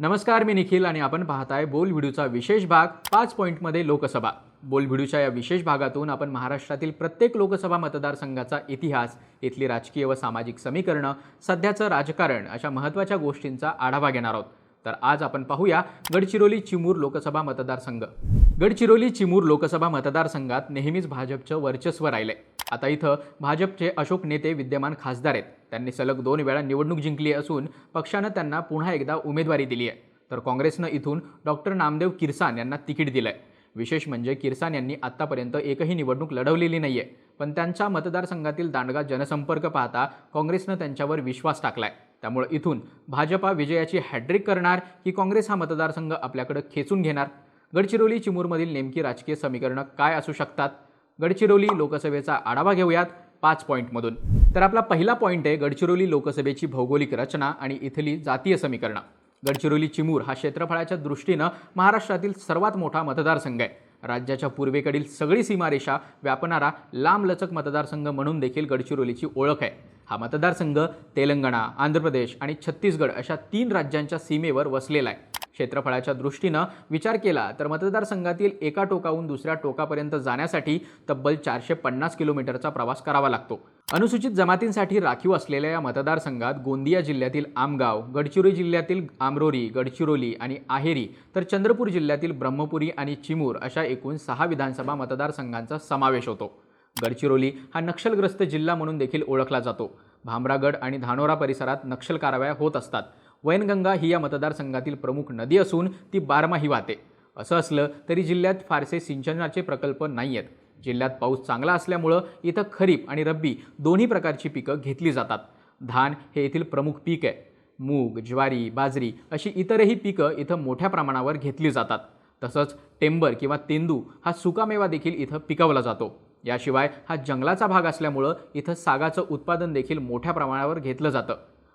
नमस्कार मी निखिल आणि आपण पाहताय बोल व्हिडिओचा विशेष भाग पाच पॉईंटमध्ये लोकसभा. बोल व्हिडिओच्या या विशेष भागातून आपण महाराष्ट्रातील प्रत्येक लोकसभा मतदारसंघाचा इतिहास इथली राजकीय व सामाजिक समीकरणं सध्याचं राजकारण अशा महत्त्वाच्या गोष्टींचा आढावा घेणार आहोत. तर आज आपण पाहूया गडचिरोली चिमूर लोकसभा मतदारसंघ. गडचिरोली चिमूर लोकसभा मतदारसंघात नेहमीच भाजपचं वर्चस्व राहिलंय. आता इथं भाजपचे अशोक नेते विद्यमान खासदार आहेत. त्यांनी सलग दोन वेळा निवडणूक जिंकली असून पक्षानं त्यांना पुन्हा एकदा उमेदवारी दिली आहे. तर काँग्रेसनं इथून डॉक्टर नामदेव किरसान यांना तिकीट दिलं आहे विशेष म्हणजे किरसान यांनी आत्तापर्यंत एकही निवडणूक लढवलेली नाही आहे पण त्यांच्या मतदारसंघातील दांडगा जनसंपर्क पाहता काँग्रेसनं त्यांच्यावर विश्वास टाकलाय. त्यामुळे इथून भाजपा विजयाची हॅड्रिक करणार की काँग्रेस हा मतदारसंघ आपल्याकडे खेचून घेणार? गडचिरोली चिमूरमधील नेमकी राजकीय समीकरणं काय असू शकतात? गडचिरोली लोकसभेचा आढावा घेऊयात पाच पॉईंटमधून. तर आपला पहिला पॉईंट आहे गडचिरोली लोकसभेची भौगोलिक रचना आणि इथली जातीय समीकरणं. गडचिरोली चिमूर हा क्षेत्रफळाच्या दृष्टीनं महाराष्ट्रातील सर्वात मोठा मतदारसंघ आहे. राज्याच्या पूर्वेकडील सगळी सीमारेषा व्यापणारा लांबलचक मतदारसंघ म्हणून देखील गडचिरोलीची ओळख आहे. हा मतदारसंघ तेलंगणा आंध्र प्रदेश आणि छत्तीसगड अशा तीन राज्यांच्या सीमेवर वसलेला आहे. क्षेत्रफळाच्या दृष्टीनं विचार केला तर मतदारसंघातील एका टोकाहून दुसऱ्या टोकापर्यंत जाण्यासाठी तब्बल चारशे पन्नास किलोमीटरचा प्रवास करावा लागतो. अनुसूचित जमातींसाठी राखीव असलेल्या या मतदारसंघात गोंदिया जिल्ह्यातील आमगाव गडचिरोली जिल्ह्यातील आमरोरी गडचिरोली आणि आहेरी तर चंद्रपूर जिल्ह्यातील ब्रह्मपुरी आणि चिमूर अशा एकूण सहा विधानसभा मतदारसंघांचा समावेश होतो. गडचिरोली हा नक्षलग्रस्त जिल्हा म्हणून देखील ओळखला जातो. भामरागड आणि धानोरा परिसरात नक्षल कारवाया होत असतात. वैनगंगा ही या मतदारसंघातील प्रमुख नदी असून ती बारमाही वाहते. असं असलं तरी जिल्ह्यात फारसे सिंचनाचे प्रकल्प नाही आहेत जिल्ह्यात पाऊस चांगला असल्यामुळं इथं खरीप आणि रब्बी दोन्ही प्रकारची पिकं घेतली जातात. धान हे येथील प्रमुख पीक आहे. मूग ज्वारी बाजरी अशी इतरही पिकं इथं मोठ्या प्रमाणावर घेतली जातात. तसंच टेंबर किंवा तेंदू हा सुकामेवा देखील इथं पिकवला जातो. याशिवाय हा जंगलाचा भाग असल्यामुळं इथं सागाचं उत्पादन देखील मोठ्या प्रमाणावर घेतलं जातं.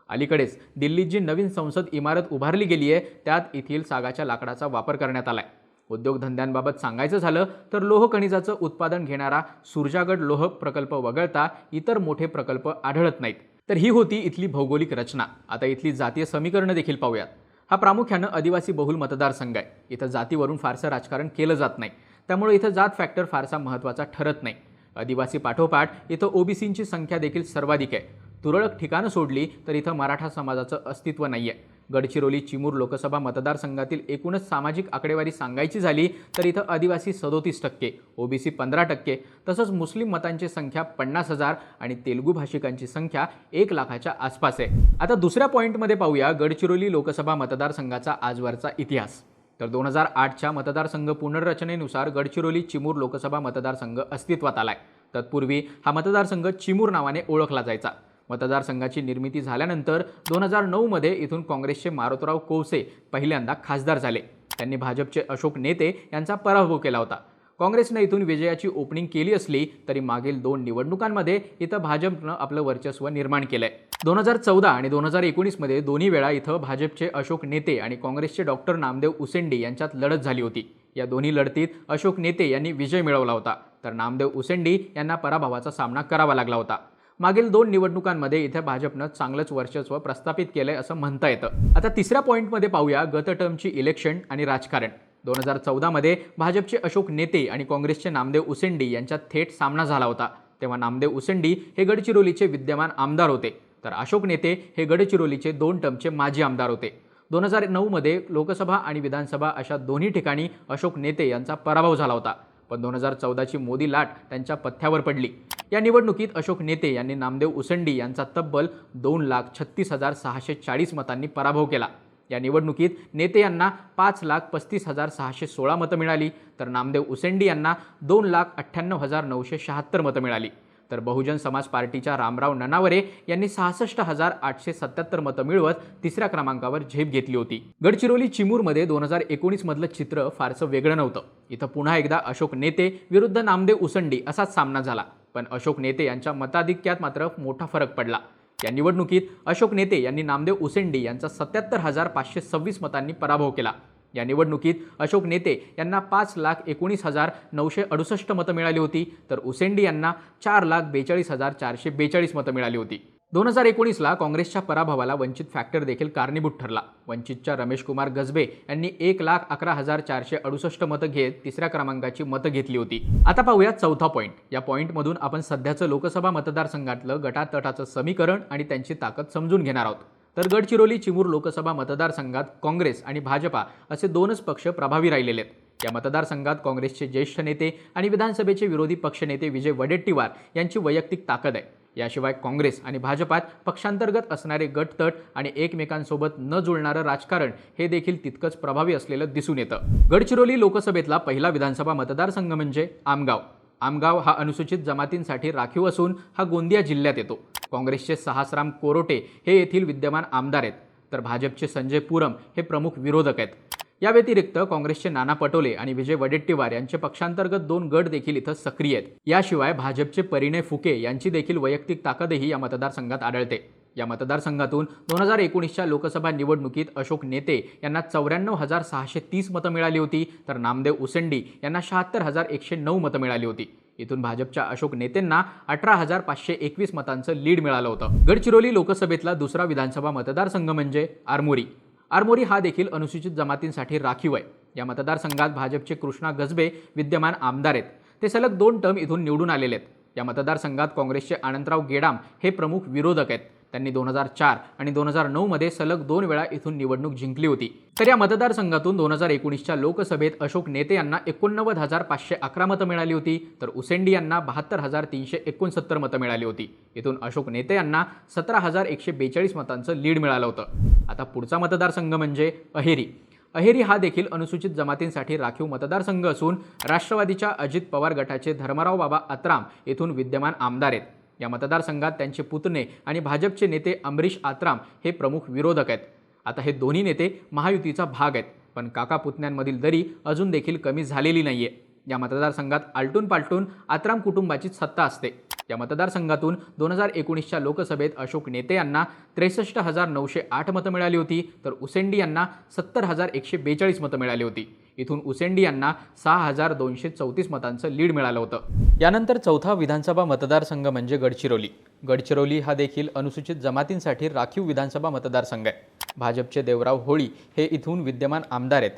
अलीकडेच दिल्लीत जी नवीन संसद इमारत उभारली गेली आहे त्यात येथील सागाच्या लाकडाचा वापर करण्यात आला आहे उद्योगधंद्यांबाबत सांगायचं झालं तर लोहखनिजाचं उत्पादन घेणारा सुरजागड लोह प्रकल्प वगळता इतर मोठे प्रकल्प आढळत नाहीत. तर ही होती इथली भौगोलिक रचना. आता इथली जातीय समीकरणं देखील पाहूयात. हा प्रामुख्यानं आदिवासी बहुल मतदारसंघ आहे. इथं जातीवरून फारसं राजकारण केलं जात नाही. त्यामुळे इथं जात फॅक्टर फारसा महत्त्वाचा ठरत नाही. आदिवासी पाठोपाठ इथं ओबीसींची संख्या देखील सर्वाधिक आहे. तुरळक ठिकाणं सोडली तर इथं मराठा समाजाचं अस्तित्व नाही आहे गडचिरोली चिमूर लोकसभा मतदारसंघातील एकूणच सामाजिक आकडेवारी सांगायची झाली तर इथं आदिवासी सदोतीस टक्के ओबीसी पंधरा टक्के तसंच मुस्लिम मतांची संख्या पन्नास हजार आणि तेलुगू भाषिकांची संख्या एक लाखाच्या आसपास आहे. आता दुसऱ्या पॉईंटमध्ये पाहूया गडचिरोली लोकसभा मतदारसंघाचा आजवरचा इतिहास. तर दोन हजार आठच्या मतदारसंघ पुनर्रचनेनुसार गडचिरोली चिमूर लोकसभा मतदारसंघ अस्तित्वात आलाय. तत्पूर्वी हा मतदारसंघ चिमूर नावाने ओळखला जायचा. मतदारसंघाची निर्मिती झाल्यानंतर दोन हजार नऊमध्ये इथून काँग्रेसचे मारुतराव कोवसे पहिल्यांदा खासदार झाले. त्यांनी भाजपचे अशोक नेते यांचा पराभव केला होता. काँग्रेसनं इथून विजयाची ओपनिंग केली असली तरी मागील दोन निवडणुकांमध्ये इथं भाजपनं आपलं वर्चस्व निर्माण केलंय. दोन हजार चौदा आणि दोन हजार एकोणीसमध्ये दोन्ही वेळा इथं भाजपचे अशोक नेते आणि काँग्रेसचे डॉक्टर नामदेव उसेंडी यांच्यात लढत झाली होती. या दोन्ही लढतीत अशोक नेते यांनी विजय मिळवला होता. तर नामदेव उसेंडी यांना पराभवाचा सामना करावा लागला होता. मागील दोन निवडणुकांमध्ये इथे भाजपनं चांगलंच वर्चस्व प्रस्थापित केलंय असं म्हणता येतं. आता तिसऱ्या पॉईंटमध्ये पाहूया गत टर्मची इलेक्शन आणि राजकारण. दोन हजार चौदामध्ये भाजपचे अशोक नेते आणि काँग्रेसचे नामदेव उसेंडी यांच्यात थेट सामना झाला होता. तेव्हा नामदेव उसेंडी हे गडचिरोलीचे विद्यमान आमदार होते. तर अशोक नेते हे गडचिरोलीचे दोन टर्मचे माजी आमदार होते. दोन हजार नऊमध्ये लोकसभा आणि विधानसभा अशा दोन्ही ठिकाणी अशोक नेते यांचा पराभव झाला होता. पण दोन हजार चौदाची मोदी लाट त्यांच्या पथ्यावर पडली. या निवडणुकीत अशोक नेते यांनी नामदेव उसंडी यांचा तब्बल दोन लाख छत्तीस हजार सहाशे चाळीस मतांनी पराभव केला. या निवडणुकीत नेते यांना पाच लाख पस्तीस हजार सहाशे सोळा मतं मिळाली. तर नामदेव उसेंडी यांना दोन लाख अठ्ठ्याण्णव हजार नऊशे शहात्तर मतं मिळाली. तर बहुजन समाज पार्टीच्या रामराव ननावरे यांनी सहासष्ट हजार आठशे सत्याहत्तर मतं मिळवत तिसऱ्या क्रमांकावर झेप घेतली होती. गडचिरोली चिमूरमध्ये दोन हजार एकोणीसमधलं चित्र फारसं वेगळं नव्हतं. इथं पुन्हा एकदा अशोक नेते विरुद्ध नामदेव उसंडी असाच सामना झाला. पण अशोक नेते यांच्या मताधिक्यात मात्र मोठा फरक पडला. या निवडणुकीत अशोक नेते यांनी नामदेव उसेंडी यांचा सत्याहत्तर हजार पाचशे सव्वीस मतांनी पराभव केला. या निवडणुकीत अशोक नेते यांना पाच लाख एकोणीस हजार नऊशे अडुसष्ट मतं मिळाली होती तर उसेंडी यांना चार लाख बेचाळीस हजार चारशे बेचाळीस मतं मिळाली होती. दोन हजार एकोणीसला काँग्रेसच्या पराभवाला वंचित फॅक्टर देखील कारणीभूत ठरला. वंचितच्या रमेश कुमार गजबे यांनी एक लाख अकरा हजार चारशे अडुसष्ट मतं घेत तिसऱ्या क्रमांकाची मतं घेतली होती. आता पाहूया चौथा पॉईंट या पॉईंटमधून आपण सध्याचं लोकसभा मतदारसंघातलं गटातटाचं समीकरण आणि त्यांची ताकद समजून घेणार आहोत. तर गडचिरोली चिमूर लोकसभा मतदारसंघात काँग्रेस आणि भाजपा असे दोनच पक्ष प्रभावी राहिलेले आहेत. या मतदारसंघात काँग्रेसचे ज्येष्ठ नेते आणि विधानसभेचे विरोधी पक्षनेते विजय वडेट्टीवार यांची वैयक्तिक ताकद आहे. याशिवाय काँग्रेस आणि भाजपात पक्षांतर्गत असणारे गटतट आणि एकमेकांसोबत न जुळणारं राजकारण हे देखील तितकंच प्रभावी असलेलं दिसून येतं. गडचिरोली लोकसभेतला पहिला विधानसभा मतदारसंघ म्हणजे आमगाव. आमगाव हा अनुसूचित जमातींसाठी राखीव असून हा गोंदिया जिल्ह्यात येतो. काँग्रेसचे सहासराम कोरोटे हे येथील विद्यमान आमदार आहेत. तर भाजपचे संजय पुरम हे प्रमुख विरोधक आहेत. या व्यतिरिक्त काँग्रेसचे नाना पटोले आणि विजय वडेट्टीवार यांचे पक्षांतर्गत दोन गट देखील इथं सक्रिय आहेत. याशिवाय भाजपचे परिणय फुके यांची देखील वैयक्तिक ताकदही या मतदारसंघात आढळते. या मतदारसंघातून दोन हजार एकोणीसच्या लोकसभा निवडणुकीत अशोक नेते यांना चौऱ्याण्णव हजार सहाशे तीस मतं मिळाली होती तर नामदेव उसेंडी यांना शहात्तर हजार एकशे नऊ मतं मिळाली होती. इथून भाजपच्या अशोक नेतेंना अठरा हजार पाचशे एकवीस मतांचं लीड मिळालं होतं. गडचिरोली लोकसभेतला दुसरा विधानसभा मतदारसंघ म्हणजे आरमोरी. आरमोरी हा देखील अनुसूचित जमातींसाठी राखीव आहे. या मतदारसंघात भाजपचे कृष्णा गजबे विद्यमान आमदार आहेत. ते सलग दोन टर्म इथून निवडून आलेले आहेत. या मतदारसंघात काँग्रेसचे आनंदराव गेडाम हे प्रमुख विरोधक आहेत. त्यांनी दोन हजार चार आणि दोन हजार नऊमध्ये सलग दोन वेळा इथून निवडणूक जिंकली होती. तर या मतदारसंघातून दोन हजार एकोणीसच्या लोकसभेत अशोक नेते यांना एकोणनव्वद हजार पाचशे अकरा मतं मिळाली होती तर उसेंडी यांना बहात्तर हजार तीनशे एकोणसत्तर मतं मिळाली होती. इथून अशोक नेते यांना सतरा हजार एकशे बेचाळीस मतांचं लीड मिळालं होतं. आता पुढचा मतदारसंघ म्हणजे अहेरी. अहेरी हा देखील अनुसूचित जमातींसाठी राखीव मतदारसंघ असून राष्ट्रवादीच्या अजित पवार गटाचे धर्मराव बाबा अत्राम येथून विद्यमान आमदार आहेत. या मतदारसंघात त्यांचे पुतणे आणि भाजपचे नेते अमरीश आत्राम हे प्रमुख विरोधक आहेत. आता हे दोन्ही नेते महायुतीचा भाग आहेत पण काका पुतण्यांमधील दरी अजून देखील कमी झालेली नाहीये. या मतदारसंघात आलटून पालटून आत्राम कुटुंबाचीच सत्ता असते. या मतदारसंघातून दोन हजार एकोणीसच्या लोकसभेत अशोक नेते यांना त्रेसष्ट हजार नऊशे आठ मतं मिळाली होती तर उसेंडी यांना सत्तर हजार एकशे बेचाळीस मतं मिळाली होती. इथून उसेंडी यांना सहा हजार दोनशे चौतीस मतांचं लीड मिळालं होतं. यानंतर चौथा विधानसभा मतदारसंघ म्हणजे गडचिरोली. गडचिरोली हा देखील अनुसूचित जमातींसाठी राखीव विधानसभा मतदारसंघ आहे. भाजपचे देवराव होळी हे इथून विद्यमान आमदार आहेत.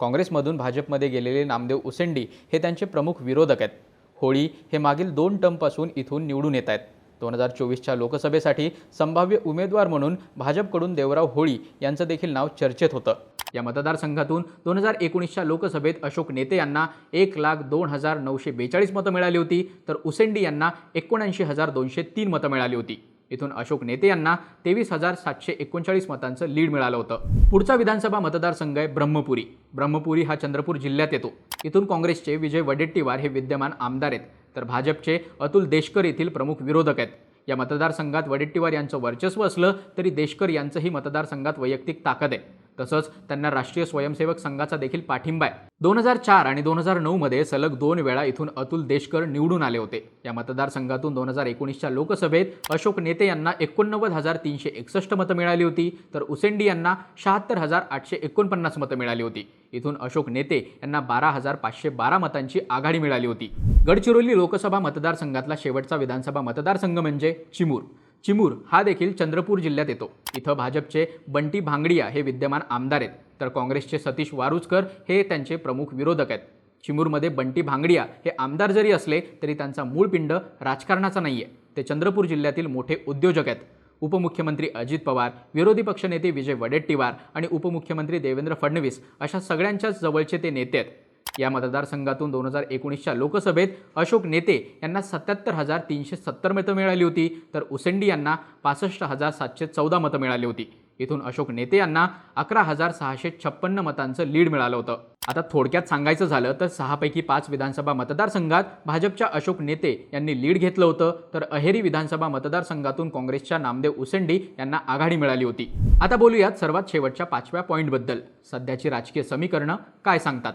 काँग्रेसमधून भाजपमध्ये गेलेले नामदेव उसेंडी हे त्यांचे प्रमुख विरोधक आहेत. होळी हे मागील दोन टर्मपासून इथून निवडून येत आहेत. दोन हजार चोवीसच्या लोकसभेसाठी संभाव्य उमेदवार म्हणून भाजपकडून देवराव होळी यांचं देखील नाव चर्चेत होतं. या मतदारसंघातून दोन हजार एकोणीसच्या लोकसभेत अशोक नेते यांना एक लाख दोन हजार नऊशे बेचाळीस मतं मिळाली होती तर उसेंडी यांना एकोणऐंशी हजार दोनशे तीन मतं मिळाली होती. इथून अशोक नेते यांना तेवीस हजार सातशे एकोणचाळीस मतांचं लीड मिळालं होतं. पुढचा विधानसभा मतदारसंघ आहे ब्रह्मपुरी. ब्रह्मपुरी हा चंद्रपूर जिल्ह्यात येतो. इथून काँग्रेसचे विजय वडेट्टीवार हे विद्यमान आमदार आहेत. तर भाजपचे अतुल देशकर येथील प्रमुख विरोधक आहेत. या मतदारसंघात वडेट्टीवार यांचं वर्चस्व असलं तरी देशकर यांचंही मतदारसंघात वैयक्तिक ताकद आहे. तसंच त्यांना राष्ट्रीय स्वयंसेवक संघाचा देखील पाठिंबा आहे. दोन हजार चार आणि दोन हजार नऊमध्ये सलग दोन वेळा इथून अतुल देशकर निवडून आले होते. या मतदारसंघातून दोन हजार एकोणीसच्या लोकसभेत अशोक नेते यांना एकोणनव्वद हजार तीनशे एकसष्ट मतं मिळाली होती तर उसेंडी यांना शहात्तर हजार आठशे एकोणपन्नास मतं मिळाली होती. इथून अशोक नेते यांना बारा हजार पाचशे बारा मतांची आघाडी मिळाली होती. गडचिरोली लोकसभा मतदारसंघातला शेवटचा विधानसभा मतदारसंघ म्हणजे चिमूर. चिमूर हा देखील चंद्रपूर जिल्ह्यात येतो. इथं भाजपचे बंटी भांगडिया हे विद्यमान आमदार आहेत. तर काँग्रेसचे सतीश वारुजकर हे त्यांचे प्रमुख विरोधक आहेत. चिमूरमध्ये बंटी भांगडिया हे आमदार जरी असले तरी त्यांचा मूळ पिंड राजकारणाचा नाही आहे ते चंद्रपूर जिल्ह्यातील मोठे उद्योजक आहेत. उपमुख्यमंत्री अजित पवार विरोधी पक्षनेते विजय वडेट्टीवार आणि उपमुख्यमंत्री देवेंद्र फडणवीस अशा सगळ्यांच्याच जवळचे ते नेते आहेत. या मतदारसंघातून दोन हजार एकोणीसच्या लोकसभेत अशोक नेते यांना सत्याहत्तर हजार तीनशे सत्तर मतं मिळाली होती तर उसेंडी यांना पासष्ट हजार सातशे चौदा मतं मिळाली होती. इथून अशोक नेते यांना अकरा हजार सहाशे छप्पन्न मतांचं लीड मिळालं होतं. आता थोडक्यात सांगायचं झालं तर सहापैकी पाच विधानसभा मतदारसंघात भाजपच्या अशोक नेते यांनी लीड घेतलं होतं तर अहेरी विधानसभा मतदारसंघातून काँग्रेसच्या नामदेव उसेंडी यांना आघाडी मिळाली होती. आता बोलूयात सर्वात शेवटच्या पाचव्या पॉईंटबद्दल सध्याची राजकीय समीकरणं काय सांगतात?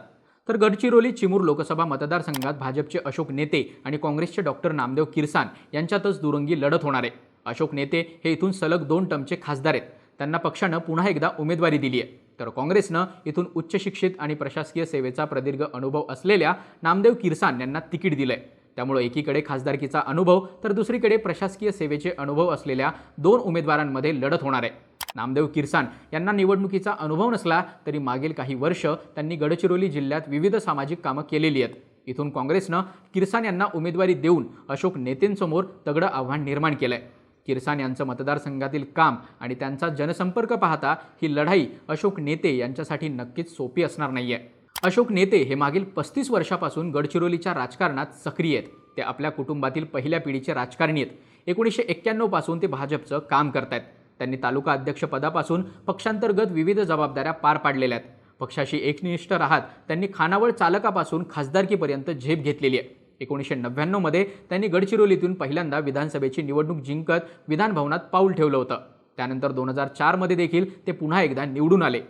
तर गडचिरोली चिमूर लोकसभा मतदारसंघात भाजपचे अशोक नेते आणि काँग्रेसचे डॉक्टर नामदेव किरसान यांच्यातच दुरंगी लढत होणार आहे. अशोक नेते हे इथून सलग दोन टर्मचे खासदार आहेत. त्यांना पक्षानं पुन्हा एकदा उमेदवारी दिली आहे. तर काँग्रेसनं इथून उच्च शिक्षित आणि प्रशासकीय सेवेचा प्रदीर्घ अनुभव असलेल्या नामदेव किरसान यांना तिकीट दिलं आहे त्यामुळे एकीकडे खासदारकीचा अनुभव तर दुसरीकडे प्रशासकीय सेवेचे अनुभव असलेल्या दोन उमेदवारांमध्ये लढत होणार आहे. नामदेव किरसान यांना निवडणुकीचा अनुभव नसला तरी मागील काही वर्ष त्यांनी गडचिरोली जिल्ह्यात विविध सामाजिक कामं केलेली आहेत. इथून काँग्रेसनं किरसान यांना उमेदवारी देऊन अशोक नेतेंसमोर तगडं आव्हान निर्माण केलं आहे किरसान यांचं मतदारसंघातील काम आणि त्यांचा जनसंपर्क पाहता ही लढाई अशोक नेते यांच्यासाठी नक्कीच सोपी असणार नाही आहे अशोक नेते हे मागील पस्तीस वर्षापासून गडचिरोलीच्या राजकारणात सक्रिय आहेत. ते आपल्या कुटुंबातील पहिल्या पिढीचे राजकारणी आहेत. एकोणीसशे एक्क्याण्णवपासून ते भाजपचं काम करतायत. त्यांनी तालुका अध्यक्षपदापासून पक्षांतर्गत विविध जबाबदाऱ्या पार पाडलेल्या आहेत. पक्षाशी एकनिष्ठ राहत त्यांनी खानावळ चालकापासून खासदारकीपर्यंत झेप घेतलेली आहे. एकोणीसशे नव्याण्णवमध्ये त्यांनी गडचिरोलीतून पहिल्यांदा विधानसभेची निवडणूक जिंकत विधानभवनात पाऊल ठेवलं होतं. त्यानंतर दोन हजार चारमध्ये देखील ते पुन्हा एकदा निवडून आले.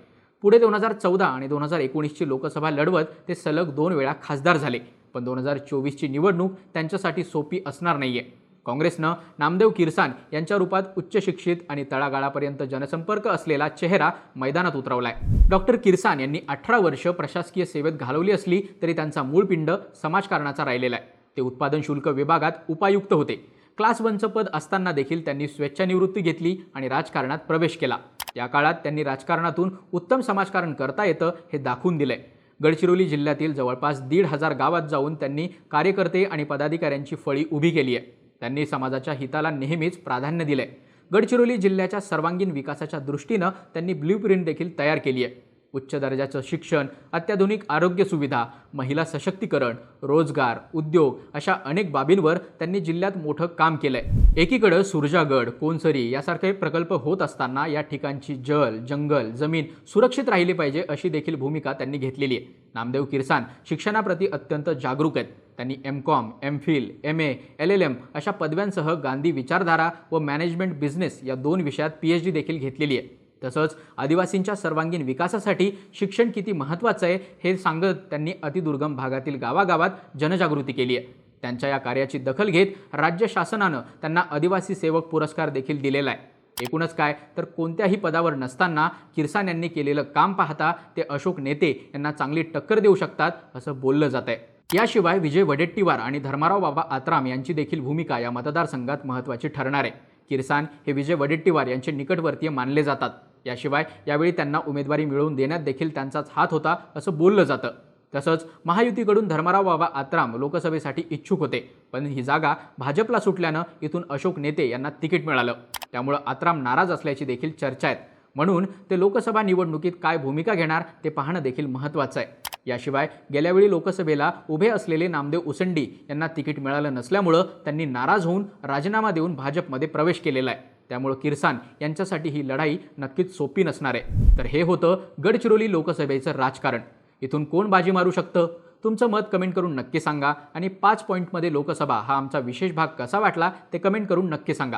पुढे दोन हजार चौदा आणि दोन हजार एकोणीसची लोकसभा लढवत ते सलग दोन वेळा खासदार झाले. पण दोन हजार चोवीसची निवडणूक त्यांच्यासाठी सोपी असणार नाही आहे काँग्रेसनं नामदेव किरसान यांच्या रूपात उच्च शिक्षित आणि तळागाळापर्यंत जनसंपर्क असलेला चेहरा मैदानात उतरवलाय. डॉक्टर किरसान यांनी अठरा वर्ष प्रशासकीय सेवेत घालवली असली तरी त्यांचा मूळ पिंड समाजकारणाचा राहिलेला आहे. ते उत्पादन शुल्क विभागात उपायुक्त होते. क्लास वनचं पद असताना देखील त्यांनी स्वेच्छानिवृत्ती घेतली आणि राजकारणात प्रवेश केला. या काळात त्यांनी राजकारणातून उत्तम समाजकारण करता येतं हे दाखवून दिलंय. गडचिरोली जिल्ह्यातील जवळपास दीड हजार गावात जाऊन त्यांनी कार्यकर्ते आणि पदाधिकाऱ्यांची फळी उभी केली आहे. त्यांनी समाजाच्या हिताला नेहमीच प्राधान्य दिलंय. गडचिरोली जिल्ह्याच्या सर्वांगीण विकासाच्या दृष्टीनं त्यांनी ब्ल्यू प्रिंट देखील तयार केली आहे. उच्च दर्जाचं शिक्षण अत्याधुनिक आरोग्य सुविधा महिला सशक्तीकरण रोजगार उद्योग अशा अनेक बाबींवर त्यांनी जिल्ह्यात मोठं काम केलंय. एकीकडं सुरजागड कोनसरी यासारखे प्रकल्प होत असताना या ठिकाणची जल जंगल जमीन सुरक्षित राहिली पाहिजे अशी देखील भूमिका त्यांनी घेतलेली आहे. नामदेव किरसान शिक्षणाप्रती अत्यंत जागरूक आहेत. त्यांनी M com M phil M A L L M अशा पदव्यांसह गांधी विचारधारा व मॅनेजमेंट बिझनेस या दोन विषयात पी एच डी देखील घेतलेली आहे. तसंच आदिवासींच्या सर्वांगीण विकासासाठी शिक्षण किती महत्त्वाचं आहे हे सांगत त्यांनी अतिदुर्गम भागातील गावागावात जनजागृती केली आहे. त्यांच्या या कार्याची दखल घेत राज्य शासनानं त्यांना आदिवासी सेवक पुरस्कार देखील दिलेला आहे. एकूणच काय तर कोणत्याही पदावर नसताना किरसान यांनी केलेलं काम पाहता ते अशोक नेते यांना चांगली टक्कर देऊ शकतात असं बोललं जात आहे. याशिवाय विजय वडेट्टीवार आणि धर्माराव बाबा आत्राम यांची देखील भूमिका या मतदारसंघात महत्त्वाची ठरणार आहे. किरसान हे विजय वडेट्टीवार यांचे निकटवर्तीय मानले जातात. याशिवाय यावेळी त्यांना उमेदवारी मिळवून देण्यात देखील त्यांचाच हात होता असं बोललं जातं. तसंच महायुतीकडून धर्मराव बाबा आत्राम लोकसभेसाठी इच्छुक होते. पण ही जागा भाजपला सुटल्यानं इथून अशोक नेते यांना तिकीट मिळालं. त्यामुळं आत्राम नाराज असल्याची देखील चर्चा आहेत. म्हणून ते लोकसभा निवडणुकीत काय भूमिका घेणार ते पाहणं देखील महत्त्वाचं आहे. याशिवाय गेल्यावेळी लोकसभेला उभे असलेले नामदेव उसंडी यांना तिकीट मिळालं नसल्यामुळं त्यांनी नाराज होऊन राजीनामा देऊन भाजपमध्ये प्रवेश केलेला आहे. त्यामुळं किरसान यांच्यासाठी ही लढाई नक्कीच सोपी नसणार आहे. तर हे होतं गडचिरोली लोकसभेचं राजकारण. इथून कोण बाजी मारू शकतं? तुमचं मत कमेंट करून नक्की सांगा आणि पाच पॉईंटमध्ये लोकसभा हा आमचा विशेष भाग कसा वाटला ते कमेंट करून नक्की सांगा.